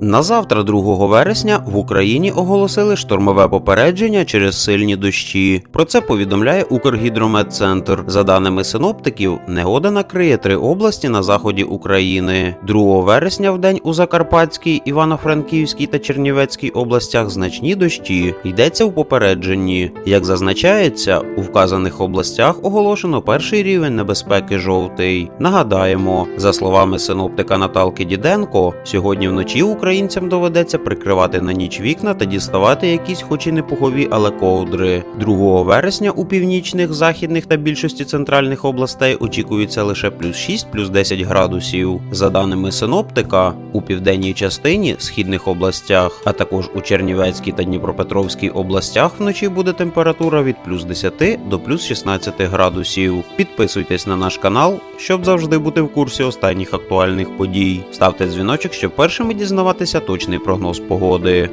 На завтра, 2 вересня, в Україні оголосили штормове попередження через сильні дощі. Про це повідомляє Укргідрометцентр. За даними синоптиків, негода накриє три області на заході України. 2 вересня в день у Закарпатській, Івано-Франківській та Чернівецькій областях значні дощі. Йдеться в попередженні. Як зазначається, у вказаних областях оголошено перший рівень небезпеки жовтий. Нагадаємо, за словами синоптика Наталки Діденко, сьогодні вночі українцям доведеться прикривати на ніч вікна та діставати якісь, хоч і не пухові, але ковдри. 2 вересня у північних, західних та більшості центральних областей очікується лише плюс 6, плюс 10 градусів. За даними синоптика, у південній частині східних областях, а також у Чернівецькій та Дніпропетровській областях вночі буде температура від плюс 10 до плюс 16 градусів. Підписуйтесь на наш канал, щоб завжди бути в курсі останніх актуальних подій. Ставте дзвіночок, щоб першими дізнаватися точний прогноз погоди.